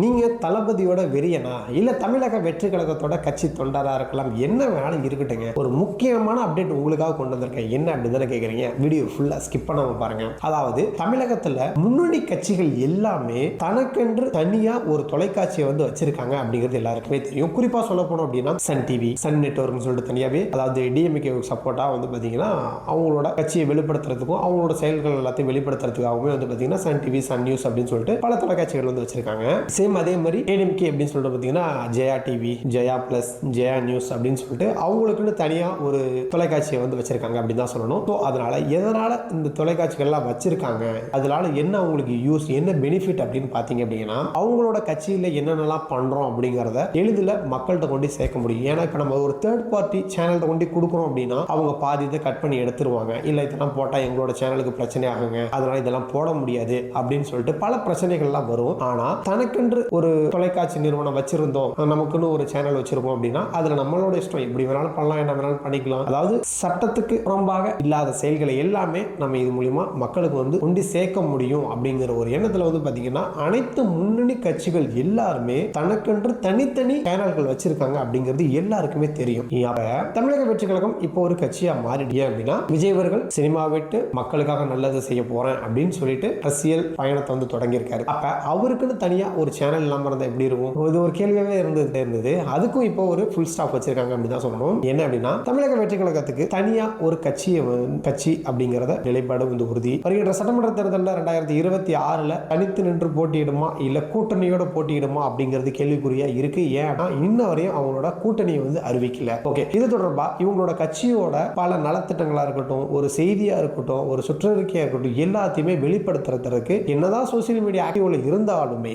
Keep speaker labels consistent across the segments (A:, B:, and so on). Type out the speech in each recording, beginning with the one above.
A: நீங்கள் தளபதியோட வெறியனா? இல்லை தமிழக வெற்றி கழகத்தோட கட்சி தொண்டராக இருக்கலாம். என்ன வேணாலும் இருக்கட்டுங்க ஒரு முக்கியமான அப்டேட் உங்களுக்காக கொண்டு வந்திருக்கேன். என்ன அப்படின்னு தானே கேட்குறீங்க வீடியோ ஃபுல்லாக ஸ்கிப் பண்ணாமல் பாருங்க. அதாவது தமிழகத்தில் முன்னணி கட்சிகள் எல்லாமே தனக்கென்று தனியாக ஒரு தொலைக்காட்சியை வந்து வச்சிருக்காங்க அப்படிங்கிறது எல்லாருக்குமே தெரியும். குறிப்பாக சொல்ல போனோம் அப்படின்னா சன் டிவி சன் நெட்ஒர்க்னு சொல்லிட்டு தனியாகவே அதாவது டிஎம்கே சப்போர்ட்டாக வந்து பார்த்தீங்கன்னா அவங்களோட கட்சியை வெளிப்படுத்துறதுக்கும் அவங்களோட செயல்கள் எல்லாத்தையும் வெளிப்படுத்துறதுக்காகவுமே வந்து பார்த்தீங்கன்னா சன் டிவி சன் நியூஸ் அப்படின்னு சொல்லிட்டு பல தொலைக்காட்சிகள் வந்து வச்சிருக்காங்க. சேம் அதே மாதிரி ஏடிஎம்கே அப்படின்னு சொல்லிட்டு பார்த்தீங்கன்னா Jaya TV Jaya plus Jaya news அப்படின்னு சொல்லிட்டு அவங்களுக்குன்னு தனியாக ஒரு தொலைக்காட்சியை வந்து வச்சிருக்காங்க அப்படின்னு தான் சொல்லணும். ஸோ அதனால எதனால் இந்த தொலைக்காட்சிகள்லாம் வச்சிருக்காங்க? அதனால என்ன அவங்களுக்கு யூஸ் என்ன பெனிஃபிட் அப்படின்னு பார்த்தீங்க அப்படின்னா அவங்களோட கட்சியில் என்னென்னலாம் பண்ணுறோம் அப்படிங்கிறத எளிதில் மக்கள்கிட்ட கொண்டு சேர்க்க முடியும். ஏன்னா இப்போ நம்ம ஒரு தேர்ட் பார்ட்டி சேனல்கிட்ட கொண்டு கொடுக்குறோம் அப்படின்னா அவங்க பாதி இதை கட் பண்ணி எடுத்துருவாங்க. இல்லை இதெல்லாம் போட்டால் எங்களோட சேனலுக்கு பிரச்சனை ஆகுங்க. அதனால இதெல்லாம் போட முடியாது அப்படின்னு சொல்லிட்டு பல பிரச்சனைகள்லாம் வரும். ஆனால் தனக்கென்று ஒரு தொலைக்காட்சி நிறுவனம் வச்சிருந்தோம். நமக்குன்னு ஒரு சேனல் வச்சிருப்போம் அப்படின்னா அதுல நம்மளோட இஷ்டம் எப்படி வேணாலும் பண்ணலாம் என்ன வேணாலும் பண்ணிக்கலாம். அதாவது சட்டத்துக்கு புறம்பாக இல்லாத செயல்களை எல்லாமே நம்ம இது மூலியமா மக்களுக்கு வந்து கொண்டு சேர்க்க முடியும் அப்படிங்கிற ஒரு எண்ணத்துல வந்து பாத்தீங்கன்னா அனைத்து முன்னணி கட்சிகள் எல்லாருமே தனக்கென்று தனித்தனி சேனல்கள் வச்சிருக்காங்க அப்படிங்கிறது எல்லாருக்குமே தெரியும். அப்ப தமிழக வெற்றி கழகம் இப்போ ஒரு கட்சியா மாறிடுச்சு அப்படின்னா விஜய் அவர்கள் சினிமா விட்டு மக்களுக்காக நல்லது செய்ய போறேன் அப்படின்னு சொல்லிட்டு அரசியல் பயணத்தை வந்து தொடங்கியிருக்காரு. அப்ப அவருக்குன்னு தனியா ஒரு சேனல் இல்லாமல் இருந்தால் எப்படி இருக்கும்? இது ஒரு கேள்வியாகவே இருந்தது இருந்தது. அதுக்கும் இப்போ ஒரு ஃபுல் ஸ்டாப் வச்சிருக்காங்க அப்படின்னு தான் சொல்லணும். என்ன அப்படின்னா தமிழக வெற்றி கழகத்துக்கு தனியா ஒரு கட்சியை கட்சி அப்படிங்கிறத நிலைப்பாடு வந்து உறுதி. வருகின்ற சட்டமன்ற தேர்தலில் ரெண்டாயிரத்தி இருபத்தி ஆறுல தனித்து நின்று போட்டியிடுமா? இல்ல கூட்டணியோட போட்டியிடுமா? அப்படிங்கிறது கேள்விக்குறியா இருக்கு. ஏன்னா இன்ன வரையும் அவங்களோட கூட்டணியை வந்து அறிவிக்கல. ஓகே இது தொடர்பா இவங்களோட கட்சியோட பல நலத்திட்டங்களா இருக்கட்டும் ஒரு செய்தியா இருக்கட்டும் ஒரு சுற்றறிக்கையா இருக்கட்டும் எல்லாத்தையுமே வெளிப்படுத்துறதுக்கு என்னதான் சோசியல் மீடியா ஆக்டிவ்ல இருந்தாலுமே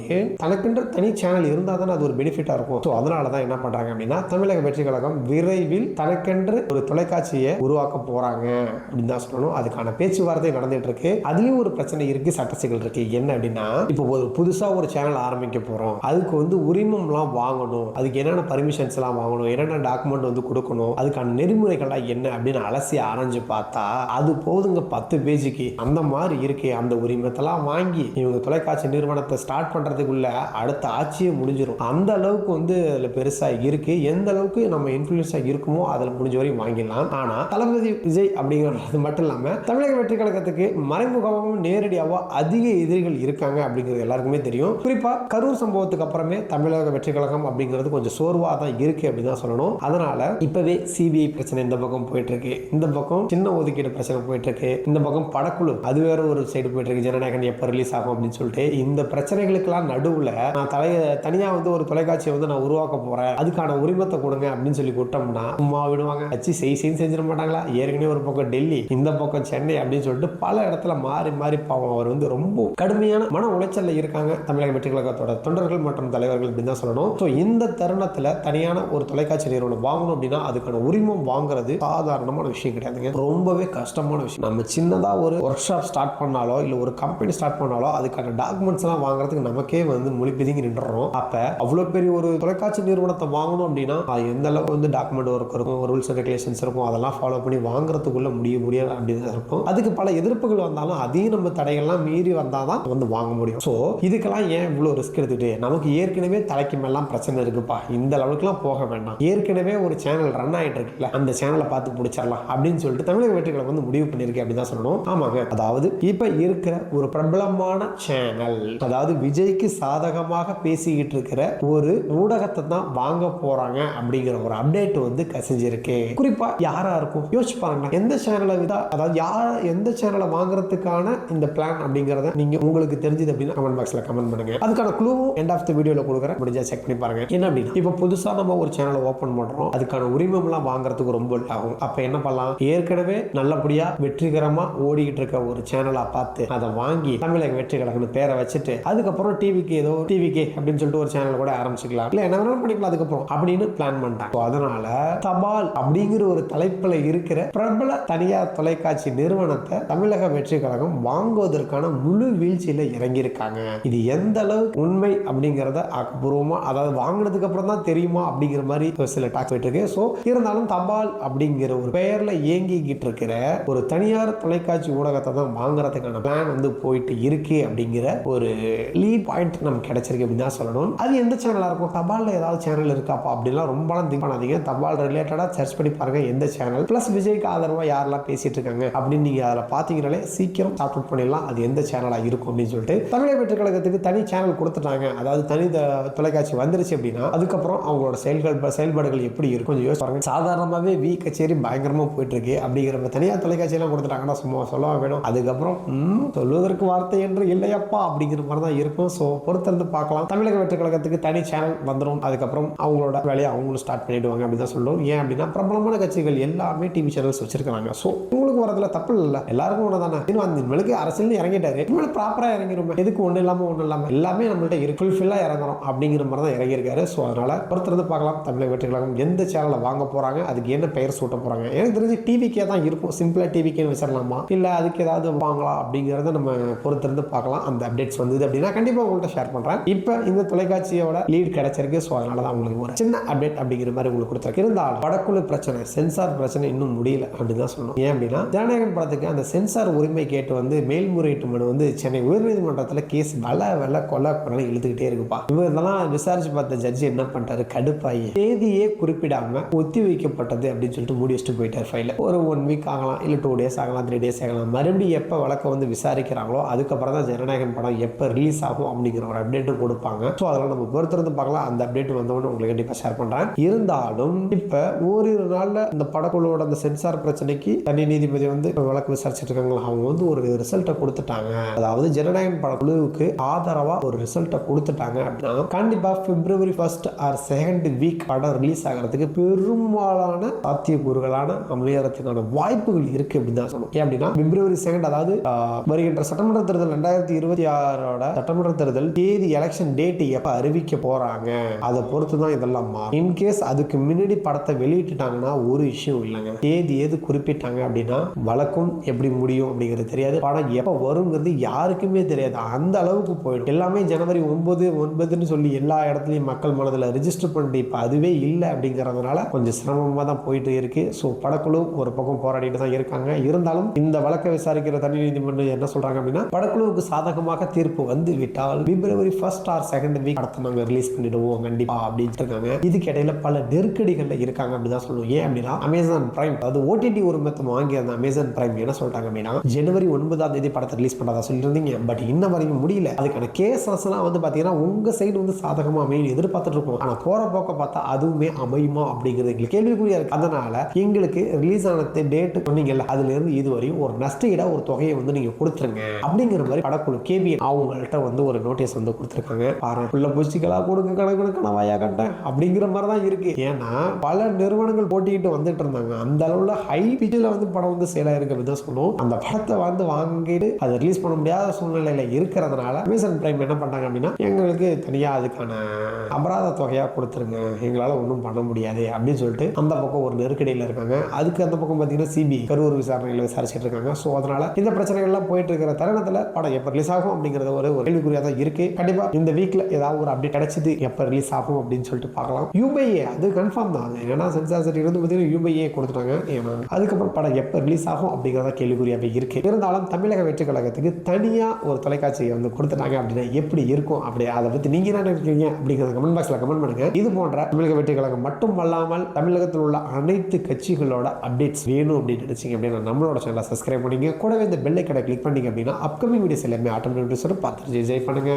A: தனக்கென்று தனி சேனல் இருந்தால் தானே அது ஒரு பெனிஃபிட்டாக இருக்கும். ஸோ அதனால தான் என்ன பண்ணுறாங்க அப்படின்னா தமிழக வெற்றி கழகம் விரைவில் தனக்கென்று ஒரு தொலைக்காட்சியை உருவாக்க போகிறாங்க அப்படின்னு தான் சொல்லணும். அதுக்கான பேச்சுவார்த்தை நடந்துட்டு இருக்கு. அதுலேயும் ஒரு பிரச்சனை இருக்கு சட்ட சிக்கல் இருக்கு. என்ன அப்படின்னா இப்போ ஒரு புதுசாக ஒரு சேனல் ஆரம்பிக்க போகிறோம் அதுக்கு வந்து உரிமம்லாம் வாங்கணும். அதுக்கு என்னென்ன பர்மிஷன்ஸ் எல்லாம் வாங்கணும்? என்னென்ன டாக்குமெண்ட் வந்து கொடுக்கணும்? அதுக்கான நெறிமுறைகள்லாம் என்ன அப்படின்னு அலசி ஆராய்ஞ்சு பார்த்தா அது போதுங்க பத்து பேஜுக்கு. அந்த மாதிரி இருக்கு அந்த உரிமத்தெல்லாம் வாங்கி இவங்க தொலைக்காட்சி நிறுவனத்தை ஸ்டார்ட் பண்ணுறதுக்குள்ளே அடுத்த ஆட்சியே முடிஞ்சிடும் அந்த அளவுக்கு வந்து அதில் பெருசாக இருக்குது எந்த அளவுக்கு நம்ம இன்ஃப்ளூயன்ஸாக இருக்குமோ அதில் முடிஞ்ச வரையும் வாங்கிடலாம். ஆனால் தளபதி விஜய் அப்படிங்கிறது மட்டும் இல்லாமல் தமிழக வெற்றி கழகத்துக்கு மறைமுகமாகவும் நேரடியாகவும் அதிக எதிரிகள் இருக்காங்க அப்படிங்கிறது எல்லாருக்குமே தெரியும். குறிப்பாக கரூர் சம்பவத்துக்கு அப்புறமே தமிழக வெற்றி கழகம் அப்படிங்கிறது கொஞ்சம் சோர்வாக தான் இருக்குது அப்படின்னு தான் சொல்லணும். அதனால் இப்போவே சிபிஐ பிரச்சனை இந்த பக்கம் போயிட்டு இருக்கு இந்த பக்கம் சின்ன ஒதுக்கீடு பிரச்சனை போயிட்டு இருக்கு இந்த பக்கம் படக்குழு அது வேற ஒரு சைடு போயிட்டு இருக்கு ஜனநாயகன் எப்போ ரிலீஸ் ஆகும் அப்படின்னு சொல்லிட்டு. இந்த பிரச்சனைகளுக்கெல்லாம் நடுவில் நான் தலையை தனியாக வந்து ஒரு தொலைக்காட்சியை வந்து நான் உருவாக்க போகிறேன் அதுக்கான உரிமத்தை கொடுங்க அப்படின்னு சொல்லி கூட்டம்னா சும்மா விடுவாங்க. அச்சு செய் செய்யும் செஞ்சிட மாட்டாங்களா? ஏற்கனவே ஒரு பக்கம் டெல்லி இந்த பக்கம் சென்னை அப்படின்னு சொல்லிட்டு பல இடத்துல மாறி மாறி பாவம். அவர் வந்து ரொம்ப கடுமையான மன உளைச்சலில் இருக்காங்க தமிழக வெற்றி கழகத்தோட தொண்டர்கள் மற்றும் தலைவர்கள் அப்படின்னு தான் சொல்லணும். ஸோ இந்த தருணத்தில் தனியான ஒரு தொலைக்காட்சி நிறுவனம் வாங்கணும் அப்படின்னா அதுக்கான உரிமம் வாங்குறது சாதாரணமான விஷயம் கிடையாதுங்க. ரொம்பவே கஷ்டமான விஷயம். நம்ம சின்னதாக ஒரு ஒர்க் ஷாப் ஸ்டார்ட் பண்ணாலோ இல்லை ஒரு கம்பெனி ஸ்டார்ட் பண்ணாலோ அதுக்கான டாக்குமெண்ட்ஸ் எல்லாம் வாங்குறதுக்கு நமக்கே வந்து மொழி பிதுங்கி நின்றோம். அப்ப அவ்வளவு பெரிய ஒரு தொலைக்காட்சி நிறுவனத்தை வாங்கணும் அப்படின்னா அது எந்த அளவுக்கு வந்து டாக்குமெண்ட் ஒர்க் இருக்கும் ரூல்ஸ் அண்ட் ரெகுலேஷன்ஸ் இருக்கும் அதெல்லாம் ஃபாலோ பண்ணி வாங்குறதுக்குள்ள முடிய முடியாது அப்படின்னு இருக்கும். அதுக்கு பல எதிர்ப்புகள் வந்தாலும் அதையும் நம்ம தடைகள்லாம் மீறி வந்தால் தான் வந்து வாங்க முடியும். ஸோ இதுக்கெல்லாம் ஏன் இவ்வளோ ரிஸ்க் எடுத்துட்டு? நமக்கு ஏற்கனவே தலைக்கு மேலாம் பிரச்சனை இருக்குப்பா. இந்த லெவலுக்குலாம் போக வேண்டாம். ஏற்கனவே ஒரு சேனல் ரன் ஆகிட்டு இருக்குல்ல அந்த சேனலை பார்த்து பிடிச்சிடலாம் அப்படின்னு சொல்லிட்டு தமிழக வெற்றிகளை வந்து முடிவு பண்ணியிருக்கேன் அப்படின்னு தான் சொல்லணும். ஆமாங்க. அதாவது இப்போ இருக்கிற ஒரு பிரபலமான சேனல் அதாவது விஜய்க்கு சாதக சாதகமாக பேசிக்கிட்டு இருக்கிற ஒரு ஊடகத்தை தான் வாங்க போறாங்க அப்படிங்கிற ஒரு அப்டேட் வந்து கசிஞ்சிருக்கு. குறிப்பா யாரா இருக்கும்? யோசிச்சு பாருங்க எந்த சேனலை விதா அதாவது யார் எந்த சேனலை வாங்குறதுக்கான இந்த பிளான் அப்படிங்கறத நீங்க உங்களுக்கு தெரிஞ்சது அப்படின்னா கமெண்ட் பாக்ஸ்ல கமெண்ட் பண்ணுங்க. அதுக்கான க்ளூவும் எண்ட் ஆஃப் த வீடியோல கொடுக்குறேன். முடிஞ்சா செக் பண்ணி பாருங்க. என்ன அப்படின்னா இப்போ புதுசா நம்ம ஒரு சேனலை ஓபன் பண்றோம். அதுக்கான உரிமம்லாம் வாங்குறதுக்கு ரொம்ப ஆகும் அப்ப என்ன பண்ணலாம்? ஏற்கனவே நல்லபடியா வெற்றிகரமா ஓடிக்கிட்டு இருக்க ஒரு சேனலா பார்த்து அதை வாங்கி தமிழக வெற்றி கழகம்னு பேரை வச்சுட்டு அதுக்கப்புறம் டிவிக்கு ஏதோ டிவிகே அப்படின்னு சொல்லிட்டு ஒரு சேனல் கூட ஆரம்பிச்சுக்கலாம். இல்ல என்ன வேணாலும் பண்ணிக்கலாம் அதுக்கப்புறம் அப்படின்னு பிளான் பண்ணிட்டாங்க. அதனால தபால் அப்படிங்கிற ஒரு தலைப்புல இருக்கிற பிரபல தனியார் தொலைக்காட்சி நிறுவனத்தை தமிழக வெற்றி கழகம் வாங்குவதற்கான முழு வீழ்ச்சியில இறங்கியிருக்காங்க. இது எந்த அளவுக்கு உண்மை அப்படிங்கிறத ஆக்கப்பூர்வமா அதாவது வாங்கினதுக்கு அப்புறம் தான் தெரியுமா அப்படிங்கிற மாதிரி சில டாக் போயிட்டு இருக்கு. ஸோ இருந்தாலும் தபால் அப்படிங்கிற ஒரு பெயர்ல இயங்கிக்கிட்டு இருக்கிற ஒரு தனியார் தொலைக்காட்சி ஊடகத்தை தான் வாங்குறதுக்கான பிளான் வந்து போயிட்டு இருக்கு அப்படிங்கிற ஒரு லீட் பாயிண்ட் நமக்கு கிடைச்சிருக்கு அப்படின்னு தான் சொல்லணும். அது எந்த சேனலாக இருக்கும்? தபாலில் ஏதாவது சேனல் இருக்காப்பா? அப்படிலாம் ரொம்பலாம் திங்க் பண்ணாதீங்க. தபால் ரிலேட்டடாக சர்ச் பண்ணி பாருங்க எந்த சேனல் ப்ளஸ் விஜய்க்கு ஆதரவாக யாரெல்லாம் பேசிட்டு இருக்காங்க அப்படின்னு நீங்கள் அதில் பார்த்தீங்கனாலே சீக்கிரம் ஸ்டார்ட் அவுட் பண்ணிடலாம். அது எந்த சேனலாக இருக்கும் அப்படின்னு சொல்லிட்டு தமிழக வெற்றி கழகத்துக்கு தனி சேனல் கொடுத்துட்டாங்க. அதாவது தனி த- தொலைக்காட்சி வந்துருச்சு அப்படின்னா அதுக்கப்புறம் அவங்களோட செயல்கள் செயல்பாடுகள் எப்படி இருக்கும்? கொஞ்சம் யோசிச்சு பாருங்க. சாதாரணமாகவே வி கச்சேரி பயங்கரமாக போயிட்டு இருக்கு அப்படிங்கிறப்ப தனியார் தொலைக்காட்சியெல்லாம் கொடுத்துட்டாங்கன்னா சும்மா சொல்லவா வேணும். அதுக்கப்புறம் ம், சொல்வதற்கு வார்த்தை என்று இல்லையப்பா அப்படிங்கிற மாதிரி தான் இருக்கும். ஸோ வந்து பார்க்கலாம். தமிழக வெற்றி கழகத்துக்கு தனி சேனல் வந்துடும் அதுக்கப்புறம் அவங்களோட வேலையை அவங்களும் ஸ்டார்ட் பண்ணிடுவாங்க அப்படின்னு தான் சொல்லுவோம் ஏன் அப்படின்னா பிரபலமான கட்சிகள் எல்லாமே டிவி சேனல்ஸ் வச்சிருக்காங்க ஸோ உங்களுக்கு வரதுல தப்பு இல்லை. எல்லாருக்கும் ஒன்று தானே இன்னும் அந்த இவளுக்கு அரசியல் இறங்கிட்டாரு இவளு ப்ராப்பராக இறங்கிருமே. எதுக்கு ஒன்றும் இல்லாமல் ஒன்றும் இல்லாமல் எல்லாமே நம்மள்ட்ட இருக்கு ஃபுல்ஃபில்லாக இறங்குறோம் அப்படிங்கிற மாதிரி தான் இறங்கியிருக்காரு. ஸோ அதனால பொறுத்திருந்து பார்க்கலாம். தமிழக வெற்றி கழகம் எந்த சேனலை வாங்க போகிறாங்க அதுக்கு என்ன பெயர் சூட்ட போகிறாங்க எனக்கு தெரிஞ்சு டிவிக்கே தான் இருக்கும். சிம்பிளாக டிவிக்கே வச்சிடலாமா? இல்லை அதுக்கு ஏதாவது வாங்கலாம் அப்படிங்கிறத நம்ம பொறுத்திருந்து பார்க்கலாம். அந்த அப்டேட்ஸ் வந்தது அப்படின்னா கண்டிப்பாக உங்கள்கிட்ட ஷேர் பண்ணுறேன் இப்போ இந்த தொலைக்காட்சியோட லீட் கிடைச்சிருக்கு. ஸோ அதனால தான் உங்களுக்கு ஒரு சின்ன அப்டேட் அப்படிங்கிற மாதிரி உங்களுக்கு கொடுத்துருக்கு இருந்தாலும் வடக்குழு பிரச்சனை சென்சார் பிரச்சனை இன்னும் முடியல அப்படின்னு தான் சொல்லணும். ஏன் அப்படின்னா ஜனநாயகன் படத்துக்கு அந்த சென்சார் உரிமை கேட்டு வந்து மேல்முறையீட்டு மனு வந்து சென்னை உயர்நீதிமன்றத்தில் கேஸ் வல வெள்ள கொல்ல கொலை இழுத்துக்கிட்டே இருக்குப்பா. இவர் இதெல்லாம் விசாரிச்சு பார்த்த ஜட்ஜி என்ன பண்ணிட்டாரு? கடுப்பாயி தேதியே குறிப்பிடாம ஒத்தி வைக்கப்பட்டது அப்படின்னு சொல்லிட்டு மூடி வச்சுட்டு போயிட்டார் ஃபைல ஒரு ஒன் வீக் ஆகலாம் இல்லை டூ டேஸ் ஆகலாம் த்ரீ டேஸ் ஆகலாம். மறுபடியும் எப்போ வழக்கை வந்து விசாரிக்கிறாங்களோ அதுக்கப்புறம் தான் ஜனநாயகன் படம் எப்போ ரிலீஸ் ஆகும் அப்படிங்கிற ஒரு அப்டேட்டும் கொடுப்பாங்க. ஸோ அதெல்லாம் நம்ம பொறுத்திருந்து பார்க்கலாம். அந்த அப்டேட் வந்தவொடனே உங்களுக்கு கண்டிப்பாக ஷேர் பண்ணுறேன் இருந்தாலும் இப்போ ஓரிரு நாளில் இந்த படக்குழுவோட அந்த சென்சார் பிரச்சனைக்கு தனி நீதிபதி வந்து வழக்கு விசாரிச்சுட்டு இருக்காங்களா? அவங்க வந்து ஒரு ரிசல்ட்டை கொடுத்துட்டாங்க. அதாவது ஜனநாயகன் படக்குழுவுக்கு ஆதரவாக ஒரு ரிசல்ட்டை கொடுத்துட்டாங்க அப்படின்னா கண்டிப்பாக February first or second week படம் ரிலீஸ் ஆகிறதுக்கு பெரும்பாலான சாத்தியக்கூறுகளான அமையறதுக்கான வாய்ப்புகள் இருக்கு அப்படின்னு தான் சொல்லணும். ஏன் அப்படின்னா பிப்ரவரி செகண்ட் அதாவது வருகின்ற சட்டமன்ற தேர்தல் ரெண்டாயிரத்தி இருபத்தி ஆறோட சட்டமன்ற தேர்தல் தேதி எலெக்ஷன் டேட் எப்ப அறிவிக்க போறாங்க? அதை பொறுத்து தான் இதெல்லாம் மாறும். இன்கேஸ் அதுக்கு முன்னாடி படத்தை வெளியிட்டுட்டாங்கன்னா ஒரு விஷயம் இல்லைங்க. தேதி எது குறிப்பிட்டாங்க அப்படின்னா வழக்கும் எப்படி முடியும் அப்படிங்கிறது தெரியாது. படம் எப்போ வருங்கிறது யாருக்குமே தெரியாது. அந்த அளவுக்கு போயிடும் எல்லாமே ஜனவரி ஒன்பது ஒன்பதுன்னு சொல்லி எல்லா இடத்துலையும் மக்கள் மனதில் ரிஜிஸ்டர் பண்ணிட்டு இப்போ அதுவே இல்லை அப்படிங்கிறதுனால கொஞ்சம் சிரமமாக தான் போயிட்டு இருக்கு. ஸோ படக்குழு ஒரு பக்கம் போராடிட்டு தான் இருக்காங்க. இருந்தாலும் இந்த வழக்கை விசாரிக்கிற தனி நீதிமன்றம் என்ன சொல்றாங்க அப்படின்னா படக்குழுவுக்கு சாதகமாக தீர்ப்பு வந்து விட்டால் February first or second week படத்தை நாங்கள் ரிலீஸ் பண்ணிடுவோம் கண்டிப்பா அப்படின்ட்டு இருக்காங்க. இதுக்கு இடையில பல நெருக்கடிகளில் இருக்காங்க அப்படின்னு தான் சொல்லுவோம் ஏன் அப்படின்னா அமேசான் பிரைம் அதாவது ஓடிடி உரிமத்தை வாங்கி அந்த அமேசான் பிரைம் என்ன சொல்லிட்டாங்க அப்படின்னா ஜனவரி ஒன்பதாம் தேதி படத்தை ரிலீஸ் பண்ணுறதா சொல்லியிருந்தீங்க. பட் இன்ன வரைக்கும் முடியல. அதுக்கான கேசஸ்லாம் வந்து பார்த்தீங்கன்னா உங்க சைடு வந்து சாதகமா அமையும் எதிர்பார்த்துட்டு இருக்கோம். ஆனால் போற போக்க பார்த்தா அதுவுமே அமையுமா அப்படிங்கிறது எங்களுக்கு கேள்விக்குறியா இருக்கு. அதனால எங்களுக்கு ரிலீஸ் ஆன டேட் சொன்னீங்கல்ல அதுல இருந்து இதுவரையும் ஒரு நஷ்டஈட ஒரு தொகையை வந்து நீங்க கொடுத்துருங்க அப்படிங்கிற மாதிரி படக்குழு கேபி அவங்கள்ட்ட வந்து ஒரு நோட்டீஸ் வந்து கொடுத்துருக்காங்க. பாரு உள்ள பூச்சிக்கலா கொடுங்க கணக்கு கணவாயா கட்டேன் அப்படிங்கிற மாதிரி தான் இருக்கு. ஏன்னா பல நிறுவனங்கள் போட்டிக்கிட்டு வந்துட்டு இருந்தாங்க. அந்த அளவுல ஹை பிச்சில் வந்து படம் வந்து சேல் ஆயிருக்கு அப்படின்னு சொல்லும். அந்த படத்தை வந்து வாங்கிட்டு அதை ரிலீஸ் பண்ண முடியாத சூழ்நிலையில இருக்கிறதுனால அமேசான் பிரைம் என்ன பண்ணாங்க அப்படின்னா எங்களுக்கு தனியா அதுக்கான அபராத தொகையா கொடுத்துருங்க. எங்களால ஒன்றும் பண்ண முடியாது அப்படின்னு சொல்லிட்டு அந்த பக்கம் ஒரு நெருக்கடியில் இருக்காங்க. அதுக்கு அந்த பக்கம் பார்த்தீங்கன்னா சிபி கரூர் விசாரணையில் விசாரிச்சுட்டு இருக்காங்க. ஸோ அதனால இந்த பிரச்சனைகள்லாம் போயிட்டு இருக்கிற தருணத்தில் படம் எப்போ ரிலீஸ் ஆகும் அப்படிங்கிறது ஒரு கேள்விக்குறியாக தான் இருக்கு. கண்டிப்பா இந்த வீக்ல ஏதாவது ஒரு அப்டேட் கிடைச்சது எப்போ ரிலீஸ் ஆகும் அப்படின்னு சொல்லிட்டு பார்க்கலாம். யூபிஐஏ அது கன்ஃபார்ம் தான். ஏன்னா சென்சார் இருந்து பார்த்தீங்கன்னா யூபிஏ கொடுத்துட்டாங்க. ஏன்னா அதுக்கப்புறம் படம் எப்போ ரிலீஸ் ஆகும் அப்படிங்கிறத கேள்விக்குறியாகவே இருக்கு. இருந்தாலும் தமிழக வெற்றி கழகத்துக்கு தனியா ஒரு தொலைக்காட்சியை வந்து கொடுத்துட்டாங்க அப்படின்னா எப்படி இருக்கும்? அப்படி அதை பத்தி நீங்க என்ன நினைக்கிறீங்க? அப்படிங்கிறத கமெண்ட் பாக்ஸ்ல கமெண்ட் பண்ணுங்க. இது போன்ற தமிழக வெற்றி கழகம் மட்டும் அல்லாமல் தமிழகத்தில் உள்ள அனைத்து கட்சிகளோட அப்டேட்ஸ் வேணும் அப்படின்னு நினைச்சீங்க அப்படின்னா நம்மளோட சேனலை சப்ஸ்கிரைப் பண்ணிங்க. கூடவே இந்த பெல்லை கடை கிளிக் பண்ணீங்க அப்படின்னா அப்கமிங் வீடியோஸ் எல்லாமே ஆட்டோமேட்டிக் பார்த்துட்டு ஜெய் பண்ணுங்க.